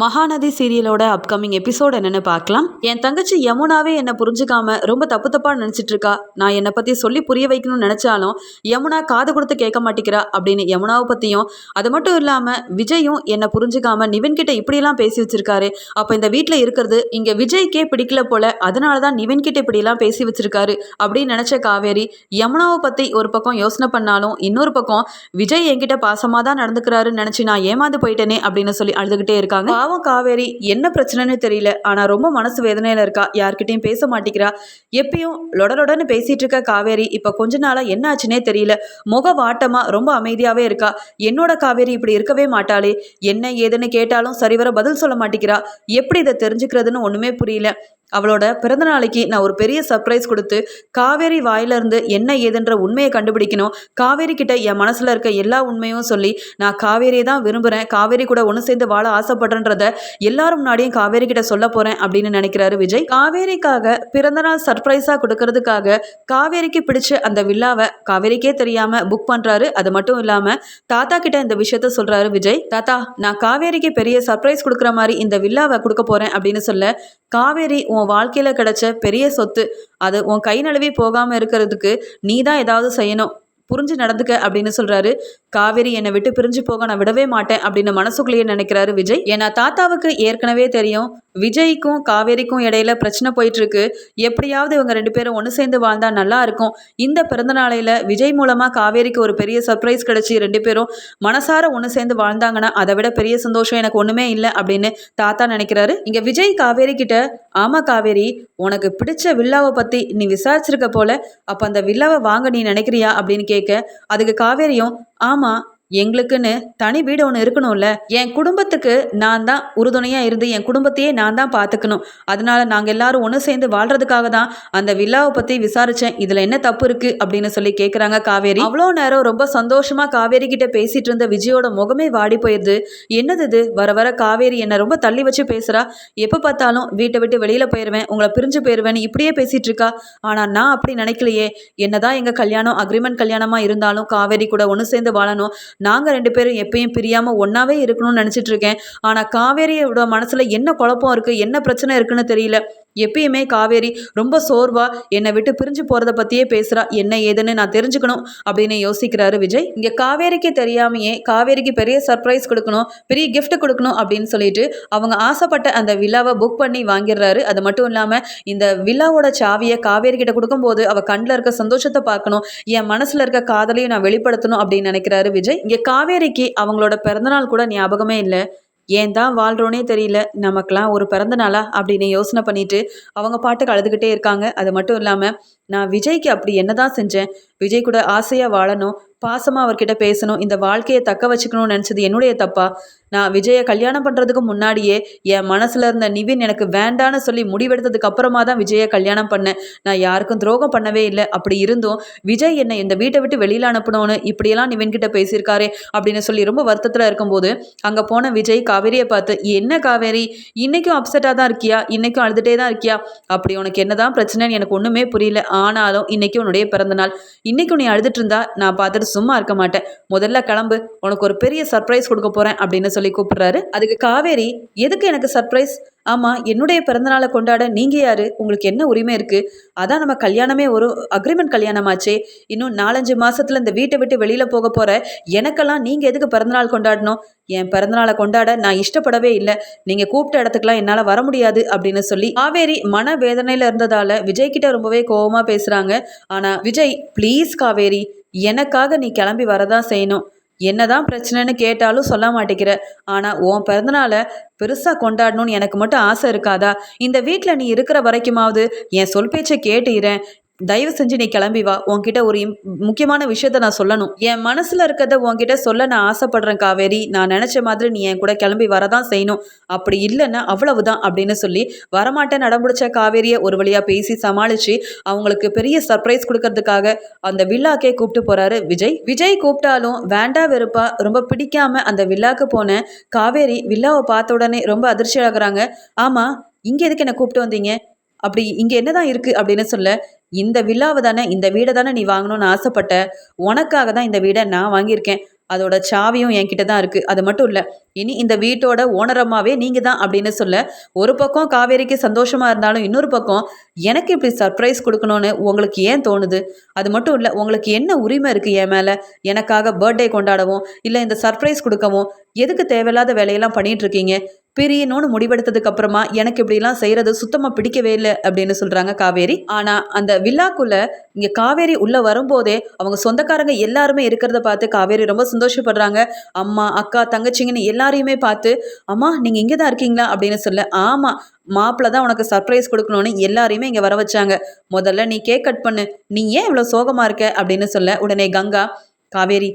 Mahanadi சீரியலோட upcoming episode என்னன்னு பார்க்கலாம். என் தங்கச்சி யமுனாவே என்னை புரிஞ்சுக்காம ரொம்ப தப்பு தப்பாக நினச்சிட்டு இருக்கா நான் என்னை பற்றி சொல்லி புரிய வைக்கணும்னு நினச்சாலும் யமுனா காது கொடுத்து கேட்க மாட்டேங்கிறா அப்படின்னு யமுனாவை பற்றியும் அது மட்டும் இல்லாமல் விஜயும் என்னை புரிஞ்சுக்காம நிவின் கிட்ட இப்படியெல்லாம் பேசி வச்சிருக்காரு. அப்போ இந்த வீட்டில் இருக்கிறது இங்கே விஜய்க்கே பிடிக்கல போல அதனால தான் நிவின் கிட்ட இப்படிலாம் பேசி வச்சிருக்காரு அப்படின்னு நினச்ச காவேரி யமுனாவை பற்றி ஒரு பக்கம் யோசனை பண்ணாலும் இன்னொரு பக்கம் விஜய் என்கிட்ட பாசமாக தான் நடந்துக்கிறாருன்னு நினச்சி நான் ஏமாந்து போயிட்டேனே அப்படின்னு சொல்லி அழுதுகிட்டே இருக்காங்க. பாவம் காவேரி என்ன பிரச்சனைன்னு தெரியல. ஆனால் ரொம்ப மனசு வேதனையில் இருக்கா. யார்கிட்டையும் பேச மாட்டேங்கிறா. எப்பயும் லொடலொடன்னு பேசிகிட்டு இருக்க காவேரி இப்போ கொஞ்ச நாளாக என்ன ஆச்சுன்னே தெரியல. முக வாட்டமாக ரொம்ப அமைதியாகவே இருக்கா. என்னோட காவேரி இப்படி இருக்கவே மாட்டாளே. என்ன ஏதுன்னு கேட்டாலும் சரிவர பதில் சொல்ல மாட்டேங்கிறா. எப்படி இதை தெரிஞ்சுக்கிறதுன்னு ஒன்றுமே புரியல. அவளோட பிறந்த நாளைக்கு நான் ஒரு பெரிய சர்ப்ரைஸ் கொடுத்து காவேரி வாயிலிருந்து என்ன ஏதுன்ற உண்மையை கண்டுபிடிக்கணும். காவேரி கிட்ட என் மனசில் இருக்க எல்லா உண்மையும் சொல்லி நான் காவேரியை தான் விரும்புகிறேன் காவேரி கூட ஒன்று சேர்ந்து வாழ ஆசைப்படுறேன்றத எல்லாரும் முன்னாடியும் காவேரி கிட்ட சொல்ல போகிறேன் அப்படின்னு நினைக்கிறாரு விஜய். காவேரிக்காக பிறந்தநாள் சர்ப்ரைஸாக கொடுக்கறதுக்காக காவேரிக்கு பிடிச்ச அந்த வில்லாவை காவேரிக்கே தெரியாமல் புக் பண்ணுறாரு அது மட்டும் இல்லாமல் தாத்தா கிட்ட இந்த விஷயத்த சொல்கிறாரு விஜய். தாத்தா நான் காவேரிக்கு பெரிய சர்ப்ரைஸ் கொடுக்குற மாதிரி இந்த வில்லாவை கொடுக்க போகிறேன் அப்படின்னு சொல்ல காவேரி உன் உன் வாழ்க்கையில் கிடைச்ச பெரிய சொத்து அது உன் கை நழுவி போகாமல் இருக்கிறதுக்கு நீ தான் ஏதாவது செய்யணும். புரிஞ்சு நடந்துக்க அப்படின்னு சொல்றாரு. காவேரி என்னை விட்டு பிரிஞ்சு போக நான் விடவே மாட்டேன் அப்படின்னு மனசுக்குள்ளேயே நினைக்கிறாரு விஜய். ஏன்னா தாத்தாவுக்கு ஏற்கனவே தெரியும் விஜய்க்கும் காவேரிக்கும் இடையில பிரச்சனை போயிட்டு இருக்கு எப்படியாவது இவங்க ரெண்டு பேரும் ஒன்று சேர்ந்து வாழ்ந்தா நல்லா இருக்கும். இந்த பிறந்த நாளையில விஜய் மூலமா காவேரிக்கு ஒரு பெரிய சர்ப்ரைஸ் கிடைச்சி ரெண்டு பேரும் மனசார ஒன்று சேர்ந்து வாழ்ந்தாங்கன்னா அதை விட பெரிய சந்தோஷம் எனக்கு ஒண்ணுமே இல்லை அப்படின்னு தாத்தா நினைக்கிறாரு. இங்க விஜய் காவேரி கிட்ட ஆமா காவேரி உனக்கு பிடிச்ச வில்லாவை பத்தி நீ விசாரிச்சிருக்க போல. அப்ப அந்த வில்லாவை வாங்க நீ நினைக்கிறியா? அப்படின்னு கேட்க அதுக்கு காவேரியும் ஆமா எங்களுக்குன்னு தனி வீடு ஒன்று இருக்கணும்ல. என் குடும்பத்துக்கு நான் தான் உறுதுணையாக இருந்து என் குடும்பத்தையே நான் தான் பார்த்துக்கணும் அதனால நாங்கள் எல்லாரும் ஒன்று சேர்ந்து வாழ்றதுக்காக தான் அந்த வில்லாவை பற்றி விசாரித்தேன் இதில் என்ன தப்பு இருக்குது அப்படின்னு சொல்லி கேட்குறாங்க காவேரி. அவ்வளோ நேரம் ரொம்ப சந்தோஷமாக காவேரி கிட்ட பேசிட்டு இருந்த விஜயோட முகமே வாடி போயிடுது என்னது இது? வர வர காவேரி என்னை ரொம்ப தள்ளி வச்சு பேசுகிறா எப்போ பார்த்தாலும் வீட்டை விட்டு வெளியில் போயிடுவேன் உங்களை பிரிஞ்சு போயிடுவேன்னு இப்படியே பேசிட்டு இருக்கா. ஆனால் நான் அப்படி நினைக்கலையே. என்னதான் எங்கள் கல்யாணம் அக்ரிமெண்ட் கல்யாணமாக இருந்தாலும் காவேரி கூட ஒன்று சேர்ந்து வாழணும். நாங்கள் ரெண்டு பேரும் எப்பயும் பிரியாமல் ஒன்றாவே இருக்கணும்னு நினச்சிட்ருக்கேன் ஆனால் காவேரியோட மனசில் என்ன குழப்பம் இருக்குது என்ன பிரச்சனை இருக்குன்னு தெரியல. எப்பயுமே காவேரி ரொம்ப சோர்வா என்னை விட்டு பிரிஞ்சு போகிறத பற்றியே பேசுகிறா என்ன ஏதுன்னு நான் தெரிஞ்சுக்கணும் அப்படின்னு யோசிக்கிறாரு விஜய். இங்கே காவேரிக்கு தெரியாமையே காவேரிக்கு பெரிய சர்ப்ரைஸ் கொடுக்கணும் பெரிய கிஃப்ட் கொடுக்கணும் அப்படின்னு சொல்லிட்டு அவங்க ஆசைப்பட்ட அந்த விழாவை புக் பண்ணி வாங்கிடுறாரு. அது மட்டும் இல்லாமல் இந்த விழாவோட சாவியை காவேரி கிட்ட கொடுக்கும்போது அவள் கண்ணில் இருக்க சந்தோஷத்தை பார்க்கணும் என் மனசில் இருக்க காதலையும் நான் வெளிப்படுத்தணும் அப்படின்னு நினைக்கிறாரு விஜய். இங்கே காவேரிக்கு அவங்களோட பிறந்தநாள் கூட ஞாபகமே இல்லை. ஏன் தான் வாழ்கிறோனே தெரியல. நமக்கெலாம் ஒரு பிறந்த நாளா அப்படின்னு யோசனை பண்ணிட்டு அவங்க பாட்டுக்கு அழுதுகிட்டே இருக்காங்க. அது மட்டும் இல்லாமல் நான் விஜய்க்கு அப்படி என்ன தான் செஞ்சேன்? விஜய் கூட ஆசையாக வாழணும் பாசமாக அவர்கிட்ட பேசணும் இந்த வாழ்க்கையை தக்க வச்சுக்கணும்னு நினச்சது என்னுடைய தப்பா? நான் விஜயை கல்யாணம் பண்ணுறதுக்கு முன்னாடியே என் மனசில் இருந்த நிவின் எனக்கு வேண்டான்னு சொல்லி முடிவெடுத்ததுக்கு அப்புறமா தான் விஜயை கல்யாணம் பண்ணேன். நான் யாருக்கும் துரோகம் பண்ணவே இல்லை. அப்படி இருந்தும் விஜய் என்னை இந்த வீட்டை விட்டு வெளியில் அனுப்பணும்னு இப்படியெல்லாம் நிவின் கிட்ட பேசியிருக்காரே அப்படின்னு சொல்லி ரொம்ப வருத்தத்தில் இருக்கும்போது அங்கே போன விஜய் காவேரியை பார்த்து என்ன காவேரி? இன்னைக்கும் அப்செட்டாக தான் இருக்கியா? இன்னைக்கும் அழுதுகிட்டே தான் இருக்கியா? அப்படி உனக்கு என்னதான் பிரச்சனைன்னு எனக்கு ஒன்றுமே புரியல. ஆனாலும் இன்னைக்கு உன்னுடைய பிறந்தநாள் இன்னைக்கு நீ அழுதுட்டு இருந்தா நான் பார்த்துட்டு சும்மா இருக்க மாட்டேன். முதல்ல கிளம்பு உனக்கு ஒரு பெரிய சர்ப்ரைஸ் கொடுக்க போறேன் அப்படின்னு சொல்லி கூப்பிடுறாரு. அதுக்கு காவேரி எதுக்கு எனக்கு சர்ப்ரைஸ் ஆமாம் என்னுடைய பிறந்தநாளை கொண்டாட நீங்கள் யார்? உங்களுக்கு என்ன உரிமை இருக்குது அதான் நம்ம கல்யாணமே ஒரு அக்ரிமெண்ட் கல்யாணமாச்சே. இன்னும் நாலஞ்சு மாதத்தில் இந்த வீட்டை விட்டு வெளியில் போக போகிற எனக்கெல்லாம் நீங்கள் எதுக்கு பிறந்தநாள் கொண்டாடணும்? என் பிறந்தநாளை கொண்டாட நான் இஷ்டப்படவே இல்லை. நீங்கள் கூப்பிட்ட இடத்துக்குலாம் என்னால் வர முடியாது அப்படின்னு சொல்லி காவேரி மன வேதனையில் இருந்ததால் விஜய்கிட்ட ரொம்பவே கோபமாக பேசுகிறாங்க ஆனால் விஜய் ப்ளீஸ் காவேரி எனக்காக நீ கிளம்பி வரதான் செய்யணும். என்னதான் பிரச்சனைன்னு கேட்டாலும் சொல்ல மாட்டேங்கிற. ஆனால் உன் பிறந்தநாளை பெருசாக கொண்டாடணும்னு எனக்கு மட்டும் ஆசை இருக்காதா? இந்த வீட்டில் நீ இருக்கிற வரைக்குமாவது என் சொல் பேச்சை கேட்டுகிறேன் தயவு செஞ்சு நீ கிளம்பி வா. உன்கிட்ட ஒரு இம்- முக்கியமான விஷயத்த நான் சொல்லணும். என் மனசுல இருக்கிறத உன்கிட்ட சொல்ல நான் ஆசைப்படுறேன் காவேரி. நான் நினைச்ச மாதிரி நீ என் கூட கிளம்பி வரதான் செய்யணும். அப்படி இல்லைன்னா அவ்வளவுதான் அப்படின்னு சொல்லி வரமாட்டேன் நடமுடிச்ச காவேரியை ஒரு வழியா பேசி சமாளிச்சு அவங்களுக்கு பெரிய சர்ப்ரைஸ் கொடுக்கறதுக்காக அந்த வில்லாக்கே கூப்பிட்டு போறாரு விஜய். விஜய் கூப்பிட்டாலும் வேண்டா வெறுப்பா ரொம்ப பிடிக்காம அந்த வில்லாக்கு போன காவேரி வில்லாவை பார்த்த உடனே ரொம்ப அதிர்ச்சி ஆகுறாங்க ஆமா இங்க எதுக்கு என்ன கூப்பிட்டு வந்தீங்க? அப்படி இங்கே என்னதான் இருக்கு அப்படின்னு சொல்ல இந்த வில்லாவை தானே இந்த வீடை தானே நீ வாங்கணும்னு ஆசைப்பட்ட உனக்காக தான் இந்த வீடை நான் வாங்கியிருக்கேன். அதோட சாவியும் என்கிட்ட தான் இருக்குது அது மட்டும் இல்லை இனி இந்த வீட்டோட ஓனரம்மாவே நீங்கள் தான் அப்படின்னு சொல்ல ஒரு பக்கம் காவேரிக்கு சந்தோஷமாக இருந்தாலும் இன்னொரு பக்கம் எனக்கு இப்படி சர்ப்ரைஸ் கொடுக்கணும்னு உங்களுக்கு ஏன் தோணுது? அது மட்டும் இல்லை உங்களுக்கு என்ன உரிமை இருக்குது என் மேலே? எனக்காக பர்த்டே கொண்டாடவும் இல்லை இந்த சர்ப்ரைஸ் கொடுக்கவும் எதுக்கு தேவையில்லாத வேலையெல்லாம் பண்ணிகிட்ருக்கீங்க பிரியணும்னு முடிவெடுத்ததுக்கு அப்புறமா எனக்கு இப்படிலாம் செய்யறது சுத்தமா பிடிக்கவே இல்லை அப்படின்னு சொல்றாங்க காவேரி. ஆனா அந்த வில்லாக்குள்ள இங்க காவேரி உள்ள வரும்போதே அவங்க சொந்தக்காரங்க எல்லாருமே இருக்கிறத பார்த்து காவேரி ரொம்ப சந்தோஷப்படுறாங்க. அம்மா அக்கா தங்கச்சிங்கன்னு எல்லாரையுமே பார்த்து அம்மா நீங்க இங்கே தான் இருக்கீங்களா? அப்படின்னு சொல்ல ஆமா மாப்பிள்ள தான் உனக்கு சர்ப்ரைஸ் கொடுக்கணும்னு எல்லாரையுமே இங்கே வர வச்சாங்க. முதல்ல நீ கேக் கட் பண்ணு. நீ ஏன் இவ்வளோ சோகமா இருக்க? அப்படின்னு சொல்ல உடனே கங்கா காவேரி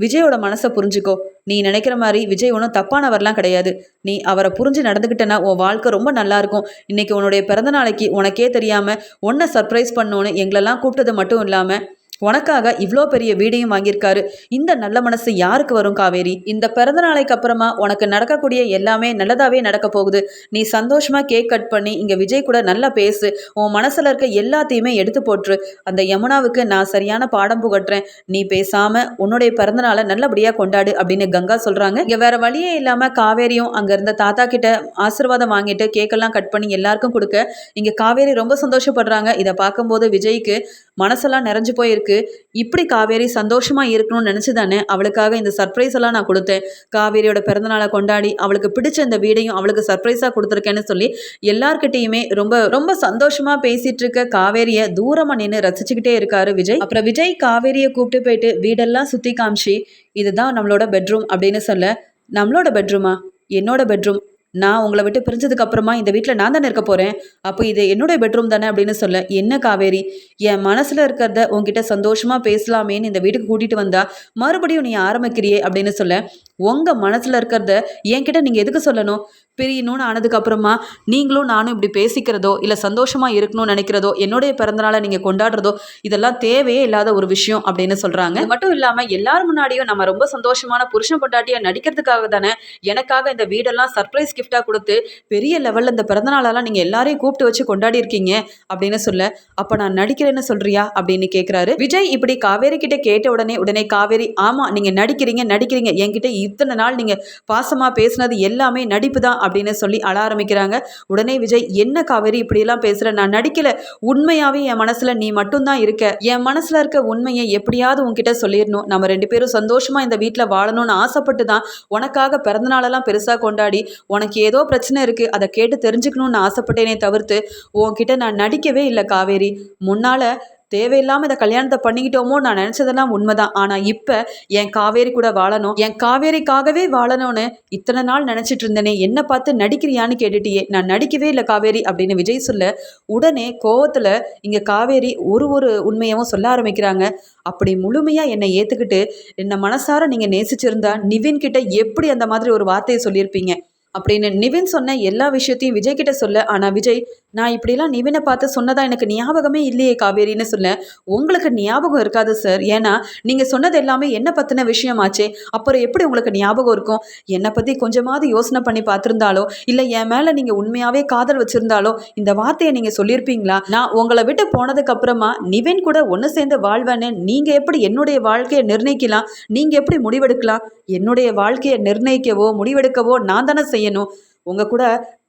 விஜயோட மனசை புரிஞ்சுக்கோ. நீ நினைக்கிற மாதிரி விஜய் ஒன்றும் தப்பானவர்லாம் கிடையாது. நீ அவரை புரிஞ்சு நடந்துக்கிட்டேன்னா உன் வாழ்க்கை ரொம்ப நல்லா இருக்கும். இன்னைக்கு உன்னுடைய பிறந்த நாளைக்கு உனக்கே தெரியாம உன்னை சர்ப்ரைஸ் பண்ணோன்னு எங்களெல்லாம் கூப்பிட்டது மட்டும் இல்லாமல் உனக்காக இவ்வளோ பெரிய வீடையும் வாங்கியிருக்காரு. இந்த நல்ல மனசு யாருக்கு வரும் காவேரி? இந்த பிறந்த நாளைக்கு அப்புறமா உனக்கு நடக்கக்கூடிய எல்லாமே நல்லதாவே நடக்க போகுது. நீ சந்தோஷமா கேக் கட் பண்ணி இங்க விஜய் கூட நல்லா பேசு. உன் மனசுல இருக்க எல்லாத்தையுமே எடுத்து போட்டுரு. அந்த யமுனாவுக்கு நான் சரியான பாடம் புகட்டுறேன். நீ பேசாம உன்னுடைய பிறந்த நாளை நல்லபடியா கொண்டாடு அப்படின்னு கங்கா சொல்றாங்க. இங்க வேற வழியே இல்லாம காவேரியும் அங்க இருந்த தாத்தா கிட்ட ஆசீர்வாதம் வாங்கிட்டு கேக்கெல்லாம் கட் பண்ணி எல்லாருக்கும் கொடுக்க இங்க காவேரி ரொம்ப சந்தோஷப்படுறாங்க. இதை பார்க்கும்போது விஜய்க்கு மனசெல்லாம் நிறைஞ்சு போயிருக்கு. இப்படி காவேரி சந்தோஷமாக இருக்கணும்னு நினச்சி தானே அவளுக்காக இந்த சர்ப்ரைஸ் எல்லாம் நான் கொடுத்தேன். காவேரியோட பிறந்தநாளை கொண்டாடி அவளுக்கு பிடிச்ச இந்த வீடையும் அவளுக்கு சர்ப்ரைஸாக கொடுத்துருக்கேன்னு சொல்லி எல்லார்கிட்டையுமே ரொம்ப ரொம்ப சந்தோஷமாக பேசிட்டு இருக்க காவேரியை தூரமாக நின்று ரசிச்சுக்கிட்டே இருக்காரு விஜய். அப்புறம் விஜய் காவேரியை கூப்பிட்டு போயிட்டு வீடெல்லாம் சுற்றி காமிச்சு இதுதான் நம்மளோட பெட்ரூம் அப்படின்னு சொல்ல நம்மளோட பெட்ரூமா என்னோட பெட்ரூம் நான் உங்களை விட்டு பிரிஞ்சதுக்கு அப்புறமா இந்த வீட்டில் நான் தானே இருக்க போகிறேன் அப்போ இது என்னுடைய பெட்ரூம் தானே அப்படின்னு சொல்ல என்ன காவேரி? என் மனசில் இருக்கிறத உங்ககிட்ட சந்தோஷமாக பேசலாமேன்னு இந்த வீட்டுக்கு கூட்டிகிட்டு வந்தா மறுபடியும் நீ ஆரம்பிக்கிறியே அப்படின்னு சொல்ல உங்கள் மனசில் இருக்கிறத என்கிட்ட நீங்கள் எதுக்கு சொல்லணும்? பிரியணும்னு ஆனதுக்கப்புறமா நீங்களும் நானும் இப்படி பேசிக்கிறதோ இல்லை சந்தோஷமாக இருக்கணும்னு நினைக்கிறதோ என்னுடைய பிறந்தநாளை நீங்கள் கொண்டாடுறதோ இதெல்லாம் தேவையே இல்லாத ஒரு விஷயம் அப்படின்னு சொல்கிறாங்க மட்டும் இல்லாமல் எல்லார் முன்னாடியும் நம்ம ரொம்ப சந்தோஷமான புருஷன் பொண்டாட்டியாக நடிக்கிறதுக்காக தானே எனக்காக இந்த வீடெல்லாம் சர்ப்ரைஸ் கிஃப்டாக கொடுத்து பெரிய லெவலில் இந்த பிறந்தநாளெல்லாம் நீங்கள் எல்லாரையும் கூப்பிட்டு வச்சு கொண்டாடி இருக்கீங்க அப்படின்னு சொல்ல அப்போ நான் நடிக்கிறேன்னு சொல்கிறியா அப்படின்னு கேட்குறாரு விஜய் இப்படி காவேரி கிட்ட கேட்ட உடனே உடனே காவேரி ஆமாம் நீங்கள் நடிக்கிறீங்க நடிக்கிறீங்க என்கிட்ட இத்தனை நாள் நீங்கள் பாசமாக பேசுனது எல்லாமே நடிப்பு தான் அப்படின்னு சொல்லி அழ ஆரம்பிக்கிறாங்க. உடனே விஜய் என்ன காவேரி இப்படியெல்லாம் பேசுகிற நான் நடிக்கல. உண்மையாகவே என் மனசில் நீ மட்டும்தான் இருக்க. என் மனசில் இருக்க உண்மையை எப்படியாவது உன்கிட்ட சொல்லிடணும் நம்ம ரெண்டு பேரும் சந்தோஷமாக இந்த வீட்டில் வாழணும்னு ஆசைப்பட்டு தான் உனக்காக பிறந்தநாளெல்லாம் பெருசாக கொண்டாடி உனக்கு ஏதோ பிரச்சனை இருக்குது அதை கேட்டு தெரிஞ்சுக்கணும்னு ஆசைப்பட்டேனே தவிர்த்து உன்கிட்ட நான் நடிக்கவே இல்லை காவேரி. முன்னால் தேவையில்லாமல் இந்த கல்யாணத்தை பண்ணிக்கிட்டோமோ நான் நினச்சதெல்லாம் உண்மைதான். ஆனால் இப்போ என் காவேரி கூட வாழணும். என் காவேரிக்காகவே வாழணும்னு இத்தனை நாள் நினச்சிட்டு இருந்தேனே. என்னை பார்த்து நடிக்கிறியான்னு கேட்டுட்டியே. நான் நடிக்கவே இல்லை காவேரி அப்படின்னு விஜய் சொல்ல உடனே கோவத்தில் இங்கே காவேரி ஒரு ஒரு உண்மையவும் சொல்ல ஆரம்பிக்கிறாங்க. அப்படி முழுமையாக என்னை ஏற்றுக்கிட்டு என்னை மனசார நீங்கள் நேசிச்சிருந்தா நிவின் கிட்ட எப்படி அந்த மாதிரி ஒரு வார்த்தையை சொல்லியிருப்பீங்க? அப்படின்னு நிவின் சொன்ன எல்லா விஷயத்தையும் விஜய் கிட்ட சொல்ல ஆனால் விஜய் நான் இப்படிலாம் நிவினை பார்த்து சொன்னதா எனக்கு ஞாபகமே இல்லையே காவேரின்னு சொன்னேன் உங்களுக்கு ஞாபகம் இருக்காது சார் ஏன்னா நீங்கள் சொன்னது எல்லாமே என்னை பற்றின விஷயமாச்சே. அப்புறம் எப்படி உங்களுக்கு ஞாபகம் இருக்கும்? என்னை பற்றி கொஞ்சமாவது யோசனை பண்ணி பார்த்துருந்தாலோ இல்லை என் மேலே நீங்கள் உண்மையாகவே காதல் வச்சுருந்தாலோ இந்த வார்த்தையை நீங்கள் சொல்லியிருப்பீங்களா? நான் உங்களை விட்டு போனதுக்கு அப்புறமா நிவின் கூட ஒன்று சேர்ந்து வாழ்வேன்னு நீங்கள் எப்படி என்னுடைய வாழ்க்கையை நிர்ணயிக்கலாம்? நீங்கள் எப்படி முடிவெடுக்கலாம்? என்னுடைய வாழ்க்கையை நிர்ணயிக்கவோ முடிவெடுக்கவோ நான் தானே செய்யணும். உங்கள் கூட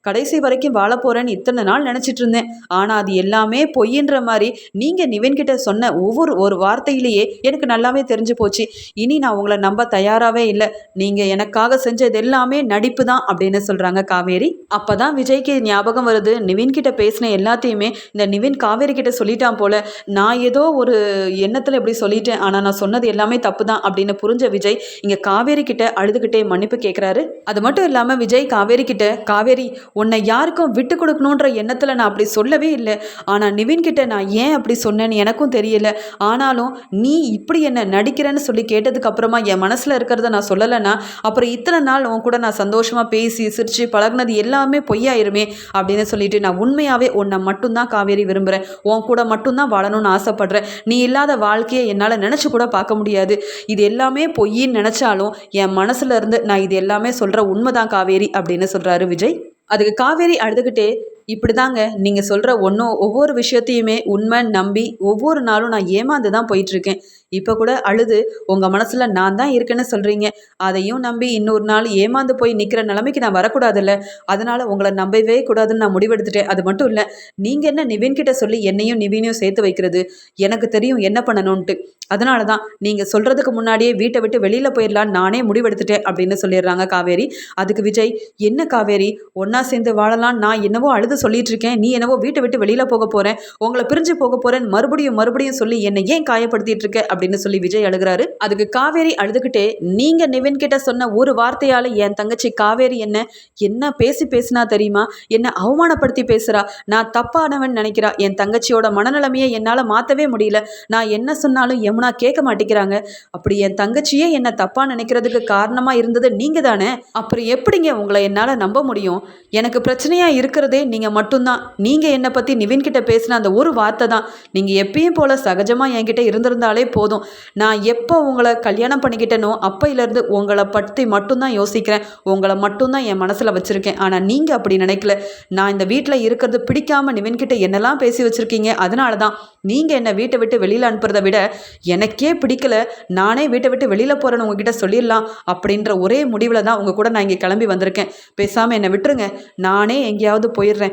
கடைசி வரைக்கும் வாழ போகிறேன்னு இத்தனை நாள் நினச்சிட்டு இருந்தேன். ஆனால் அது எல்லாமே பொய்ன்ற மாதிரி நீங்கள் நிவின்கிட்ட சொன்ன ஒவ்வொரு ஒரு வார்த்தையிலேயே எனக்கு நல்லாவே தெரிஞ்சு போச்சு. இனி நான் உங்களை நம்ப தயாராகவே இல்லை. நீங்கள் எனக்காக செஞ்சது எல்லாமே நடிப்பு தான் அப்படின்னு சொல்கிறாங்க காவேரி. அப்போ தான் விஜய்க்கு ஞாபகம் வருது. நிவின்கிட்ட பேசின எல்லாத்தையுமே இந்த நிவின் காவேரி கிட்ட சொல்லிட்டான் போல. நான் ஏதோ ஒரு எண்ணத்தில் இப்படி சொல்லிட்டேன். ஆனால் நான் சொன்னது எல்லாமே தப்பு தான் அப்படின்னு புரிஞ்ச விஜய் இங்கே காவேரி கிட்ட அழுதுகிட்டே மன்னிப்பு கேட்குறாரு அது மட்டும் இல்லாமல் விஜய் காவேரி கிட்ட காவேரி உன்னை யாருக்கும் விட்டு கொடுக்கணுன்ற எண்ணத்தில் நான் அப்படி சொல்லவே இல்லை. ஆனால் நிவின்கிட்ட நான் ஏன் அப்படி சொன்னேன்னு எனக்கும் தெரியல. ஆனாலும் நீ இப்படி என்ன நடிக்கிறேன்னு சொல்லி கேட்டதுக்கப்புறமா என் மனசில் இருக்கிறத நான் சொல்லலைன்னா அப்புறம் இத்தனை நாள் உன் கூட நான் சந்தோஷமாக பேசி சிரித்து பழகுனது எல்லாமே பொய்யாயிருமே அப்படின்னு சொல்லிட்டு நான் உண்மையாகவே உன்னை மட்டும்தான் காவேரி விரும்புகிறேன் உன் கூட மட்டும்தான் வாழணும்னு ஆசைப்படுறேன். நீ இல்லாத வாழ்க்கையை என்னால் நினச்சி கூட பார்க்க முடியாது. இது எல்லாமே பொய்ன்னு நினச்சாலும் என் மனசுலேருந்து நான் இது எல்லாமே சொல்கிற உண்மைதான் காவேரி அப்படின்னு சொல்கிறாரு விஜய். அதுக்கு காவேரி அழுதுகிட்டே இப்படி தாங்க நீங்கள் சொல்கிற ஒன்றும் ஒவ்வொரு விஷயத்தையுமே உண்மை நம்பி ஒவ்வொரு நாளும் நான் ஏமாந்து தான் போயிட்டுருக்கேன். இப்போ கூட அழுது உங்கள் மனசில் நான் தான் இருக்கேன்னு சொல்கிறீங்க அதையும் நம்பி இன்னொரு நாள் ஏமாந்து போய் நிற்கிற நிலைமைக்கு நான் வரக்கூடாதுல்ல. அதனால் உங்களை நம்பவே கூடாதுன்னு நான் முடிவெடுத்துட்டேன். அது மட்டும் இல்லை நீங்கள் என்ன நிவின்கிட்ட சொல்லி என்னையும் நிவினையும் சேர்த்து வைக்கிறது? எனக்கு தெரியும் என்ன பண்ணணும்ன்ட்டு. அதனால தான் நீங்கள் சொல்கிறதுக்கு முன்னாடியே வீட்டை விட்டு வெளியில் போயிடலாம் நானே முடிவெடுத்துட்டேன் அப்படின்னு சொல்லிடுறாங்க காவேரி. அதுக்கு விஜய் என்ன காவேரி? ஒன்றா சேர்ந்து வாழலாம் நான் என்னவோ அழுது சொல்லிட்டு இருக்கேன் நீ என்னவோ வீட்டை விட்டு வெளியில் போக போகிறேன் உங்களை பிரிஞ்சு போக போகிறேன் மறுபடியும் மறுபடியும் சொல்லி என்னை ஏன் காயப்படுத்திட்டு இருக்க அப்படின்னு சொல்லி விஜய் அழுகிறாரு. அதுக்கு காவேரி அழுதுகிட்டே நீங்கள் நிவின் கிட்ட சொன்ன ஒரு வார்த்தையால் என் தங்கச்சி காவேரி என்ன? என்ன பேசி பேசினா தெரியுமா? என்ன அவமானப்படுத்தி பேசுகிறா நான் தப்பானவன் நினைக்கிறா. என் தங்கச்சியோட மனநிலைமையை என்னால் மாற்றவே முடியல. நான் என்ன சொன்னாலும் யமுனா கேட்க மாட்டேங்கிறாங்க. அப்படி என் தங்கச்சியே என்னை தப்பாக நினைக்கிறதுக்கு காரணமாக இருந்தது நீங்கள் தானே அப்புறம் எப்படிங்க உங்களை என்னால் நம்ப முடியும்? எனக்கு பிரச்சனையாக இருக்கிறதே நீங்கள் நீங்கள் மட்டும்தான். நீங்கள் என்னை பற்றி நிவின்கிட்ட பேசின அந்த ஒரு வார்த்தை தான். நீங்கள் எப்பயும் போல் சகஜமாக என்கிட்ட இருந்திருந்தாலே போதும். நான் எப்போ உங்களை கல்யாணம் பண்ணிக்கிட்டேனோ அப்பையிலேருந்து உங்களை பற்றி மட்டும்தான் யோசிக்கிறேன். உங்களை மட்டும்தான் என் மனசில் வச்சுருக்கேன். ஆனால் நீங்கள் அப்படி நினைக்கல. நான் இந்த வீட்டில் இருக்கிறது பிடிக்காம நிவின்கிட்ட என்னெல்லாம் பேசி வச்சுருக்கீங்க? அதனால தான் நீங்கள் என்னை வீட்டை விட்டு வெளியில் அனுப்புறதை விட எனக்கே பிடிக்கல. நானே வீட்டை விட்டு வெளியில் போகிறேன்னு உங்ககிட்ட சொல்லிடலாம் அப்படின்ற ஒரே முடிவில் தான் உங்கள் கூட நான் இங்கே கிளம்பி வந்திருக்கேன். பேசாமல் என்னை விட்டுருங்க. நானே எங்கேயாவது போயிடுறேன்.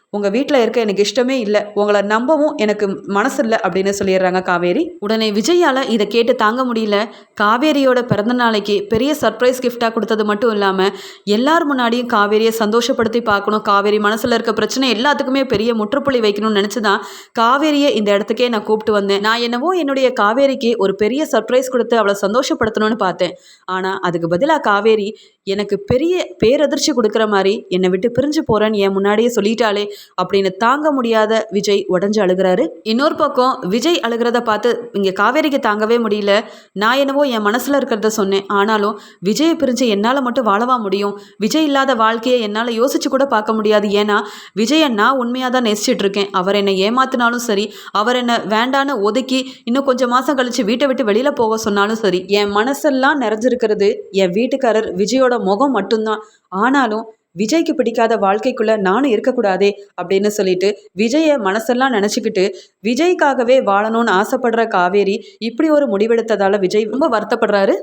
உங்கள் வீட்டில் இருக்க எனக்கு இஷ்டமே இல்லை. உங்களை நம்பவும் எனக்கு மனசு இல்லை அப்படின்னு சொல்லிடுறாங்க காவேரி. உடனே விஜயால் இதை கேட்டு தாங்க முடியல. காவேரியோட பிறந்த நாளைக்கு பெரிய சர்ப்ரைஸ் கிஃப்டாக கொடுத்தது மட்டும் இல்லாமல் எல்லார் முன்னாடியும் காவேரியை சந்தோஷப்படுத்தி பார்க்கணும். காவேரி மனசில் இருக்க பிரச்சனை எல்லாத்துக்குமே பெரிய முற்றுப்புள்ளி வைக்கணும்னு நினச்சி தான் காவேரியை இந்த இடத்துக்கே நான் கூப்பிட்டு வந்தேன். நான் என்னவோ என்னுடைய காவேரிக்கு ஒரு பெரிய சர்ப்ரைஸ் கொடுத்து அவளை சந்தோஷப்படுத்தணும்னு பார்த்தேன். ஆனால் அதுக்கு பதிலாக காவேரி எனக்கு பெரிய பேரதிர்ச்சி கொடுக்குற மாதிரி என்னை விட்டு பிரிஞ்சு போகிறேன்னு என் முன்னாடியே சொல்லிட்டாலே அப்படின்னு தாங்க முடியாத விஜய் உடஞ்சு அழுகிறாரு. இன்னொரு பக்கம் விஜய் அழுகிறத பார்த்து இங்கே காவேரிக்கு தாங்கவே முடியல. நான் என்னவோ என் மனசில் இருக்கிறத சொன்னேன். ஆனாலும் விஜயை பிரிஞ்சு என்னால் மட்டும் வாழவா முடியும்? விஜய் இல்லாத வாழ்க்கையை என்னால் யோசிச்சு கூட பார்க்க முடியாது. ஏன்னா விஜயை நான் உண்மையாக தான் நேசிச்சிட்டு இருக்கேன். அவர் என்னை ஏமாத்தினாலும் சரி அவர் என்னை வேண்டான்னு ஒதுக்கி இன்னும் கொஞ்சம் மாதம் கழித்து வீட்டை விட்டு வெளியில் போக சொன்னாலும் சரி என் மனசெல்லாம் நிறைஞ்சிருக்கிறது என் வீட்டுக்காரர் விஜயோட முகம் மட்டும்தான். ஆனாலும் விஜய்க்கு பிடிக்காத வாழ்க்கைக்குள்ள நானும் இருக்கக்கூடாதே அப்படின்னு சொல்லிட்டு விஜயை மனசெல்லாம் நினச்சிக்கிட்டு விஜய்க்காகவே வாழணும்னு ஆசைப்படுற காவேரி இப்படி ஒரு முடிவெடுத்ததால விஜய் ரொம்ப வருத்தப்படுறாரு.